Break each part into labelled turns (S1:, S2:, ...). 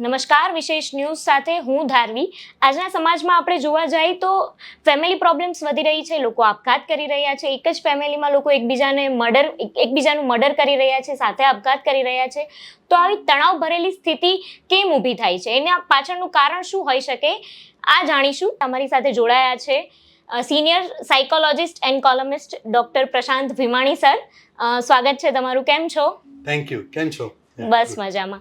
S1: નમસ્કાર, વિશેષ ન્યૂઝ સાથે હું ધારવી. આજના સમાજમાં આપણે જોવા જઈએ તો ફેમિલી પ્રોબ્લેમ્સ વધી રહી છે, લોકો આપઘાત કરી રહ્યા છે. એક જ ફેમિલીમાં લોકો એકબીજાને મર્ડર એકબીજાનું મર્ડર કરી રહ્યા છે, સાથે આપઘાત કરી રહ્યા છે. તો આવી તણાવ ભરેલી સ્થિતિ કેમ ઊભી થાય છે? એના પાછળનું કારણ શું હોઈ શકે? આ જાણીશું. તમારી સાથે જોડાયા છે senior psychologist and columnist doctor Prashant Bhimani sir. સ્વાગત છે તમારું. કેમ છો?
S2: થેન્ક યુ કેમ છો?
S1: બસ મજામાં.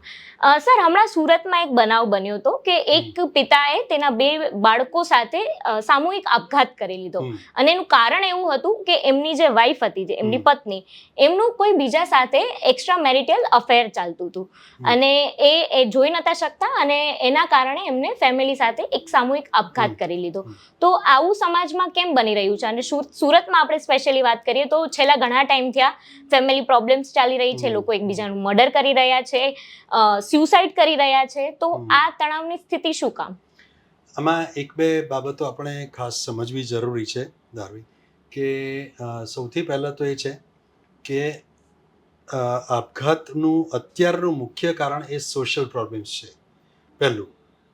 S1: સર હમણાં સુરતમાં એક બનાવ બન્યો હતો કે એક પિતાએ તેના બે બાળકો સાથે સામૂહિક આપઘાત કરી લીધો. અને એનું કારણ એવું હતું કે એમની જે વાઈફ હતી જે એમની પત્ની એમનું કોઈ બીજા સાથે એક્સ્ટ્રા મેરિટલ અફેર ચાલતું હતું. અને એ એ જોઈ નતા શકતા અને એના કારણે એમને ફેમિલી સાથે એક સામૂહિક આપઘાત કરી લીધો. તો આવું સમાજમાં કેમ બની રહ્યું છે? અને સુર- સુરતમાં આપણે સ્પેશિયલી વાત કરીએ તો છેલ્લા ઘણા ટાઈમ થયા ફેમિલી પ્રોબ્લેમ્સ ચાલી રહી છે લોકો એકબીજાનું મર્ડર કરી રહ્યા છે સ્યુસાઇડ કરી રહ્યા છે તો આ તણાવની સ્થિતિ શું કામ?
S2: આમાં એક બે બાબતો આપણે ખાસ સમજવી જરૂરી છે ધારવી કે સૌથી પહેલાં તો એ છે કે આપઘાતનું અત્યારનું મુખ્ય કારણ એ સોશિયલ પ્રોબ્લેમ્સ છે. પહેલું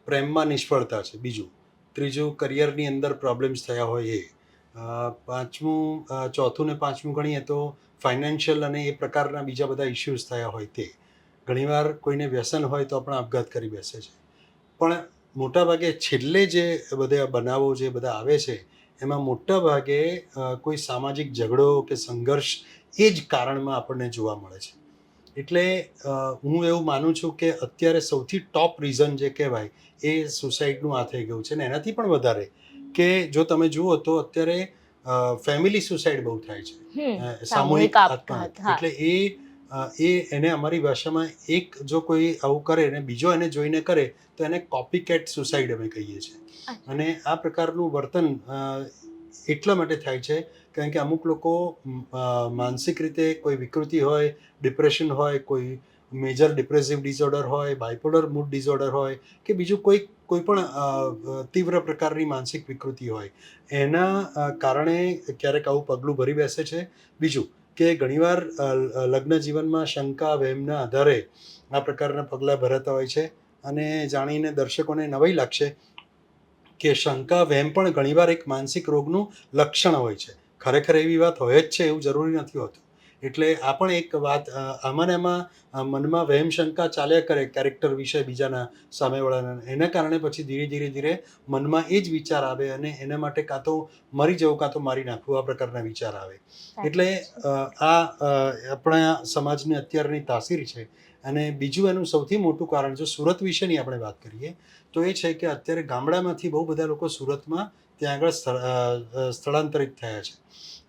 S2: પ્રેમમાં નિષ્ફળતા છે બીજું ત્રીજું કરિયરની અંદર પ્રોબ્લેમ્સ થયા હોય એ. પાંચમું ચોથું ને પાંચમું ગણીએ તો ફાઇનાન્શિયલ અને એ પ્રકારના બીજા બધા ઇસ્યુઝ થયા હોય તે. ઘણીવાર કોઈને વ્યસન હોય તો પણ આપઘાત કરી બેસે છે. પણ મોટાભાગે છેલ્લે જે બધા બનાવો જે બધા આવે છે એમાં મોટાભાગે કોઈ સામાજિક ઝઘડો કે સંઘર્ષ એ જ કારણમાં આપણને જોવા મળે છે. એટલે હું એવું માનું છું કે અત્યારે સૌથી ટોપ રીઝન જે કહેવાય એ સુસાઇડનું આ થઈ ગયું છે ને એનાથી પણ વધારે કે જો તમે જુઓ તો અત્યારે ફેમિલી સુસાઇડ બહુ થાય છે.
S1: સામૂહિક
S2: આત્મહત્યા. એટલે એ એ એને અમારી ભાષામાં એક જો કોઈ આવું કરે ને બીજો એને જોઈને કરે તો એને કોપી કેટ સુસાઇડ અમે કહીએ છીએ. અને આ પ્રકારનું વર્તન એટલા માટે થાય છે કારણ કે અમુક લોકો માનસિક રીતે કોઈ વિકૃતિ હોય ડિપ્રેશન હોય કોઈ મેજર ડિપ્રેસિવ ડિસઓર્ડર હોય બાયપોલર મૂડ ડિસઓર્ડર હોય કે બીજું કોઈ કોઈ પણ તીવ્ર પ્રકારની માનસિક વિકૃતિ હોય. એના કારણે ક્યારેક આવું પગલું ભરી બેસે છે. બીજું કે ઘણીવાર લગ્ન જીવનમાં શંકા, વહેમના આધારે આ પ્રકારના પગલાં ભરાતા હોય છે અને જાણીને દર્શકોને નવાઈ લાગશે કે શંકા, વહેમ પણ ઘણીવાર એક માનસિક રોગનું લક્ષણ હોય છે. ખરેખર એવી વાત હોય જ છે એવું જરૂરી નથી હોતું. એટલે આ પણ એક વાત આમાં આમાં મનમાં વહેમ શંકા ચાલ્યા કરે કેરેક્ટર વિશે બીજાના સામેવાળાના. એના કારણે પછી ધીરે ધીરે ધીરે મનમાં એ જ વિચાર આવે અને એના માટે કાં તો મરી જવું કાં તો મારી નાખવું આ પ્રકારના વિચાર આવે. એટલે આ આપણા સમાજની અત્યારની તાસીર છે. અને બીજું એનું સૌથી મોટું કારણ જો સુરત વિશેની આપણે વાત કરીએ તો એ છે કે અત્યારે ગામડામાંથી બહુ બધા લોકો સુરતમાં ત્યાં આગળ સ્થળાંતરિત થયા છે.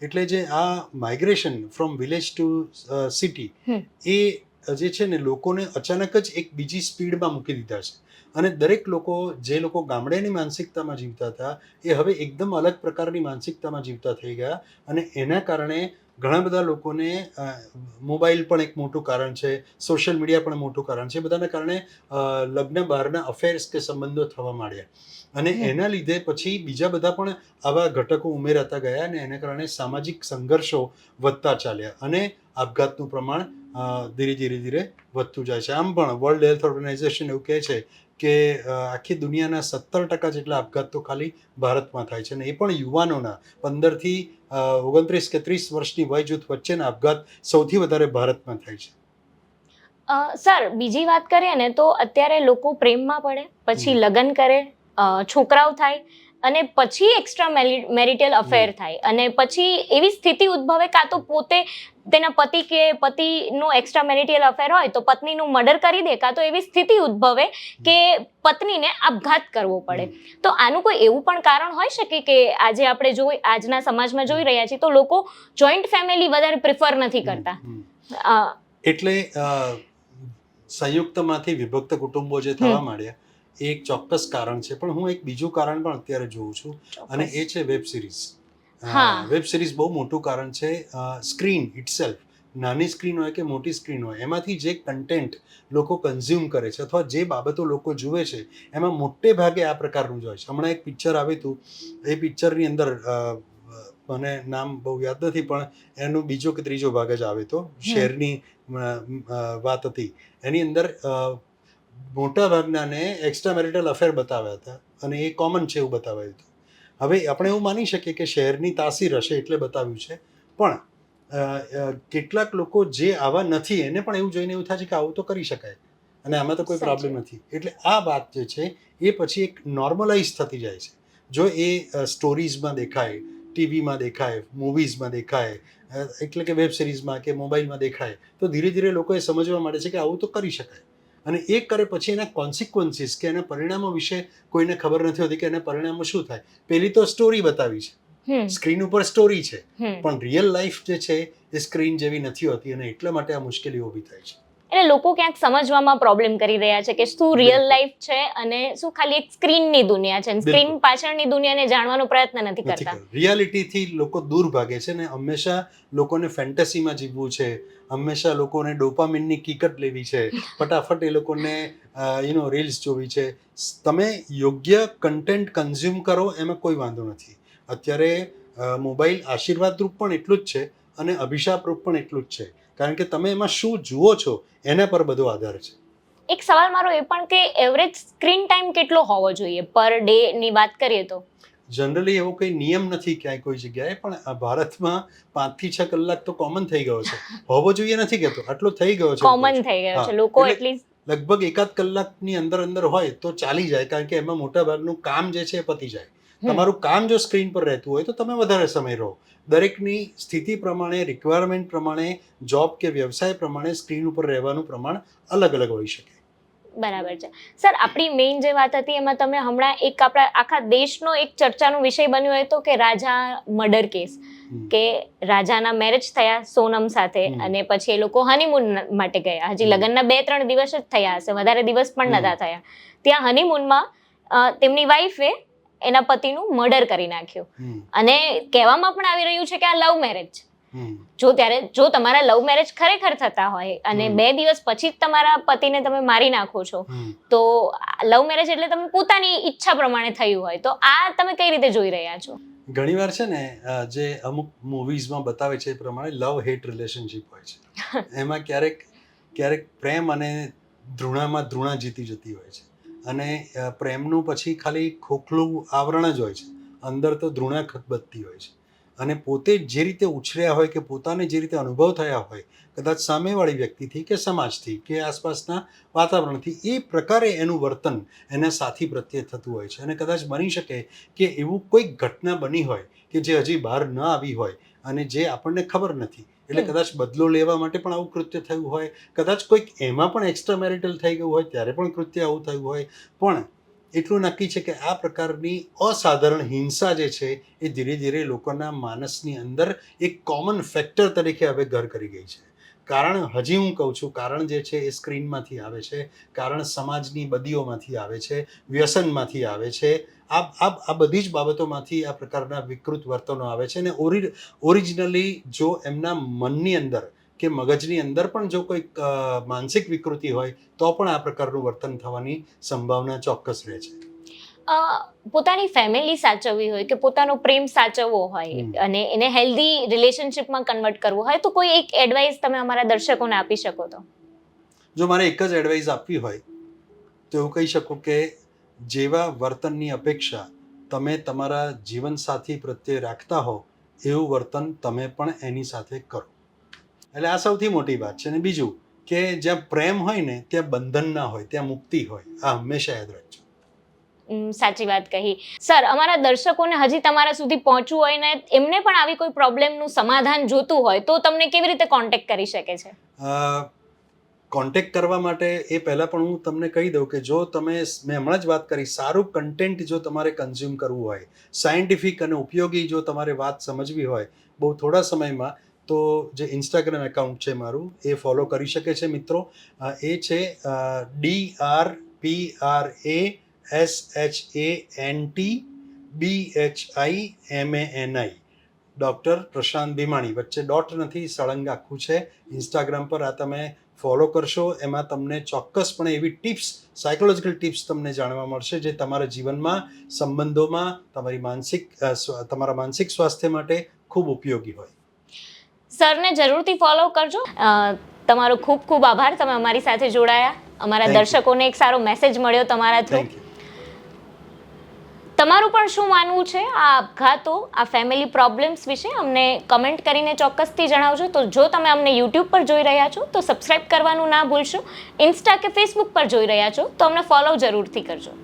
S2: એટલે જે આ migration from village to city એ જે છે ને લોકોને અચાનક જ એક બીજી સ્પીડમાં મૂકી દીધા છે. અને દરેક લોકો જે લોકો ગામડેની માનસિકતામાં જીવતા હતા એ હવે એકદમ અલગ પ્રકારની માનસિકતામાં જીવતા થઈ ગયા. અને એના કારણે ઘણા બધા લોકોને મોબાઈલ પણ એક મોટું કારણ છે સોશિયલ મીડિયા પણ મોટું કારણ છે. બધાના કારણે લગ્ન બહારના અફેર્સ કે સંબંધો થવા માંડ્યા. અને એના લીધે પછી બીજા બધા પણ આવા ઘટકો ઉમેરાતા ગયા અને એને કારણે સામાજિક સંઘર્ષો વધતા ચાલ્યા અને આપઘાતનું પ્રમાણ ધીરે ધીરે ધીરે વધતું જાય છે. આમ પણ વર્લ્ડ હેલ્થ ઓર્ગેનાઇઝેશન એવું કહે છે કે આખી દુનિયાના સત્તર ટકા જેટલા આપઘાત તો ખાલી ભારતમાં થાય છે અને એ પણ યુવાનોના. પંદરથી ઓગણત્રીસ કે ત્રીસ વર્ષની વય જૂથ વચ્ચેના આપઘાત સૌથી વધારે ભારતમાં થાય છે.
S1: સર બીજી વાત કરીએ ને તો અત્યારે લોકો પ્રેમમાં પડે પછી લગ્ન કરે છોકરાઓ થાય અને પછી એક્સ્ટ્રા મેરિટલ અફેર થાય. અને પછી એવી સ્થિતિ ઉદ્ભવે કાં તો પોતે તેના પતિ કે પતિનો એક્સ્ટ્રા મેરિટલ અફેર હોય તો પત્નીનું મર્ડર કરી દે કાં તો એવી સ્થિતિ ઉદ્ભવે કે પત્નીને આપઘાત કરવો પડે. તો આનું કોઈ એવું પણ કારણ હોઈ શકે કે આજે આપણે જોઈ આજના સમાજમાં જોઈ રહ્યા છીએ તો લોકો જોઈન્ટ ફેમિલી વધારે પ્રિફર નથી કરતા.
S2: એટલે સંયુક્તમાંથી વિભક્ત કુટુંબો જે થવા માંડ્યા એ એક ચોક્કસ કારણ છે. પણ હું એક બીજું કારણ પણ અત્યારે જોઉં છું અને એ છે વેબ સિરીઝ.
S1: હા.
S2: વેબ સિરીઝ બહુ મોટું કારણ છે સ્ક્રીન ઇટસેલ્ફ નાની સ્ક્રીન હોય કે મોટી સ્ક્રીન હોય એમાંથી જે કન્ટેન્ટ લોકો કન્ઝ્યુમ કરે છે અથવા જે બાબતો લોકો જુએ છે એમાં મોટે ભાગે આ પ્રકારનું જ હોય છે. હમણાં એક પિક્ચર આવ્યું હતું. એ પિક્ચરની અંદર મને નામ બહુ યાદ નથી પણ એનો બીજો કે ત્રીજો ભાગ જ આવે તો શેરની વાત હતી. એની અંદર અ, મોટા ભાગનાને એક્સ્ટ્રા મેરિટલ અફેર બતાવ્યા હતા અને એ કોમન છે એવું બતાવાયું હતું. હવે આપણે એવું માની શકીએ કે શહેરની તાસીર હશે એટલે બતાવ્યું છે. પણ કેટલાક લોકો જે આવા નથી એને પણ એવું જોઈને એવું થાય છે કે આવું તો કરી શકાય. અને આમાં તો કોઈ પ્રોબ્લેમ નથી. એટલે આ વાત જે છે એ પછી એક નોર્મલાઇઝ થતી જાય છે. જો એ સ્ટોરીઝમાં દેખાય ટીવીમાં દેખાય મૂવીઝમાં દેખાય એટલે કે વેબ સિરીઝમાં કે મોબાઈલમાં દેખાય તો ધીરે ધીરે લોકોએ સમજવા માંડે છે કે આવું તો કરી શકાય. અને એ કરે પછી એના કોન્સિક્વન્સીસ કે એના પરિણામો વિશે કોઈને ખબર નથી હોતી કે એના પરિણામો શું થાય. પેલી તો સ્ટોરી બતાવી છે. સ્ક્રીન ઉપર સ્ટોરી છે. પણ રિયલ લાઈફ જે છે એ સ્ક્રીન જેવી નથી હોતી અને એટલા માટે આ મુશ્કેલી ઊભી થાય છે.
S1: એટલે લોકો ક્યાંક સમજવામાં પ્રોબ્લેમ કરી રહ્યા છે કે શું રિયલ લાઈફ છે અને શું ખાલી એક સ્ક્રીનની દુનિયા છે સ્ક્રીન પાછળની દુનિયાને જાણવાનો પ્રયત્ન નથી કરતા.
S2: રિયાલિટીથી લોકો દૂર ભાગે છે ને હંમેશા લોકોને ફેન્ટસીમાં જીવવું છે. હંમેશા લોકોને ડોપામિનની કિકટ લેવી છે. ફટાફટ એ લોકોને યુનો રીલ્સ જોવી છે. તમે યોગ્ય કન્ટેન્ટ કન્ઝ્યુમ કરો એમાં કોઈ વાંધો નથી. અત્યારે મોબાઈલ આશીર્વાદરૂપ પણ એટલું જ છે અને અભિશાપરૂપ પણ એટલું જ છે. કારણ કે તમે એમાં શું જુઓ છો એના પર બધો આધાર છે.
S1: એક સવાલ મારો એ પણ કે એવરેજ સ્ક્રીન ટાઈમ કેટલો હોવો જોઈએ? પર ડે ની વાત કરીએ તો?
S2: જનરલી એવો કોઈ નિયમ નથી ક્યાંય કોઈ જગ્યાએ પણ આ ભારતમાં પાંચથી છ કલાક તો કોમન થઈ ગયો છે. હોવો જોઈએ નથી કેતો આટલો થઈ ગયો છે.
S1: કોમન થઈ ગયો છે. લોકો એટલીસ્ટ
S2: લગભગ એકાદ કલાકની અંદર અંદર હોય તો ચાલી જાય કારણ કે એમાં મોટા ભાગનું કામ જે છે એ પતી જાય. તમારું કામ જો સ્ક્રીન પર રહેતું હોય તો તમે વધારે સમય રહો. દરેકની સ્થિતિ પ્રમાણે રિક્વાયરમેન્ટ પ્રમાણે જોબ કે વ્યવસાય પ્રમાણે સ્ક્રીન ઉપર રહેવાનું પ્રમાણ અલગ અલગ હોઈ શકે.
S1: બરાબર છે. સર આપણી મેઇન જે વાત હતી એમાં તમે હમણાં એક આપણા આખા દેશનો એક ચર્ચાનો વિષય બન્યો હતો કે રાજા મર્ડર કેસ કે રાજાના મેરેજ થયા સોનમ સાથે અને પછી એ લોકો હનીમૂન માટે ગયા. હજી લગ્નના બે ત્રણ દિવસ જ થયા હશે વધારે દિવસ પણ નતા થયા. ત્યાં હનીમૂનમાં તેમની વાઈફે એના પતિનું મર્ડર કરી નાખ્યું. અને કહેવામાં પણ આવી રહ્યું છે કે આ લવ મેરેજ છે જો ત્યારે જો તમારા લવ મેરેજ ખરેખર થતા હોય અને બે દિવસ પછી જ તમારા પતિને તમે મારી નાખો છો. તો લવ મેરેજ એટલે તમે પોતાની ઈચ્છા પ્રમાણે થયું હોય. તો આ તમે કઈ રીતે જોઈ રહ્યા છો?
S2: ઘણીવાર છે ને જે અમુક મૂવીઝમાં બતાવે છે એ પ્રમાણે લવ હેટ રિલેશનશિપ હોય છે. એમાં ક્યારેક ક્યારેક પ્રેમ અને ધૃણામાં ધૃણા જીતી જતી હોય છે. અને પ્રેમનું પછી ખાલી ખોખલું આવરણ જ હોય છે. અંદર તો ધૃણા ખતબત્તી હોય છે. અને પોતે જે રીતે ઉછર્યા હોય કે પોતાને જે રીતે અનુભવ થયા હોય, કદાચ સામેવાળી વ્યક્તિથી કે સમાજથી કે આસપાસના વાતાવરણથી, એ પ્રકારે એનું વર્તન એના સાથી પ્રત્યે થતું હોય છે. અને કદાચ બની શકે કે એવું કોઈક ઘટના બની હોય કે જે હજી બહાર ન આવી હોય અને જે આપણને ખબર નથી. એટલે કદાચ બદલો લેવા માટે પણ આવું કૃત્ય થયું હોય કદાચ કોઈક એમાં પણ એક્સ્ટ્રા મેરિટલ થઈ ગયું હોય ત્યારે પણ કૃત્ય આવું થયું હોય. પણ એટલું નક્કી છે કે આ પ્રકારની અસાધારણ હિંસા જે છે એ ધીરે ધીરે લોકોના માનસની અંદર એક કોમન ફેક્ટર તરીકે હવે ઘર કરી ગઈ છે. કારણ હજી હું કહું છું કારણ જે છે એ સ્ક્રીનમાંથી આવે છે કારણ સમાજની બદીઓમાંથી આવે છે વ્યસનમાંથી આવે છે આ આ આ બધી જ બાબતોમાંથી આ પ્રકારના વિકૃત વર્તનો આવે છે અને ઓરિ ઓરિજિનલી જો એમના મનની અંદર કે મગજની અંદર પણ જો કોઈક માનસિક વિકૃતિ હોય તો પણ આ પ્રકારનું વર્તન થવાની સંભાવના ચોક્કસ રહે છે.
S1: પોતાની ફેમિલી સાચવવી હોય કે પોતાનો પ્રેમ સાચવવો હોય અને એને હેલ્ધી રિલેશનશિપમાં કન્વર્ટ કરવું હોય તો કોઈ એક એડવાઇસ તમે અમારા દર્શકોને આપી શકો તો?
S2: જો મારે એક જ એડવાઇસ આપવી હોય તો એવું કહી શકું કે જેવા વર્તનની અપેક્ષા તમે તમારા જીવનસાથી પ્રત્યે રાખતા હો એવું વર્તન તમે પણ એની સાથે કરો. એટલે આ સૌથી મોટી વાત છે. અને બીજું કે જ્યાં પ્રેમ હોય ને ત્યાં બંધન ના હોય ત્યાં મુક્તિ હોય. આ હંમેશા યાદ રાખજો.
S1: સાચી વાત કહી. સર અમારા દર્શકોને હજી તમારા સુધી પહોંચવું હોય ને એમને પણ આવી કોઈ પ્રોબ્લેમનું સમાધાન જોતું હોય તો તમને કેવી રીતે કોન્ટેક્ટ કરી શકે છે?
S2: કોન્ટેક્ટ કરવા માટે એ પહેલાં પણ હું તમને કહી દઉં કે જો તમે મેં હમણાં જ વાત કરી, સારું કન્ટેન્ટ જો તમારે કન્ઝ્યુમ કરવું હોય સાયન્ટિફિક અને ઉપયોગી જો તમારે વાત સમજવી હોય, બહુ થોડા સમયમાં, તો જે ઇન્સ્ટાગ્રામ એકાઉન્ટ છે મારું, એ ફોલો કરી શકે છે મિત્રો. એ છે D R P R A S H A N T B H I M A N I doctor Prashant Bhimani, વચ્ચે ડોટ નથી, સળંગ આખું છે. ઇન્સ્ટાગ્રામ પર આ તમે ફોલો કરશો. એમાં તમને ચોક્કસપણે એવી ટિપ્સ સાયકોલોજીકલ ટિપ્સ તમને જાણવા મળશે જે તમારા જીવનમાં સંબંધોમાં તમારી માનસિક તમારા માનસિક સ્વાસ્થ્ય માટે ખૂબ ઉપયોગી હોય.
S1: સરને જરૂરથી ફોલો કરજો. તમારો ખૂબ ખૂબ આભાર. તમે અમારી સાથે જોડાયા. અમારા દર્શકોને એક સારો મેસેજ મળ્યો તમારા થ્રુ તમારું પણ શું માનવું છે? આ આપઘાતો આ ફેમિલી પ્રોબ્લેમ્સ વિશે અમને કમેન્ટ કરીને ચોક્કસથી જણાવજો. તો જો તમે અમને યુટ્યુબ પર જોઈ રહ્યા છો, તો સબસ્ક્રાઈબ કરવાનું ના ભૂલશો. ઇન્સ્ટા કે ફેસબુક પર જોઈ રહ્યા છો, તો અમને ફોલો જરૂરથી કરજો.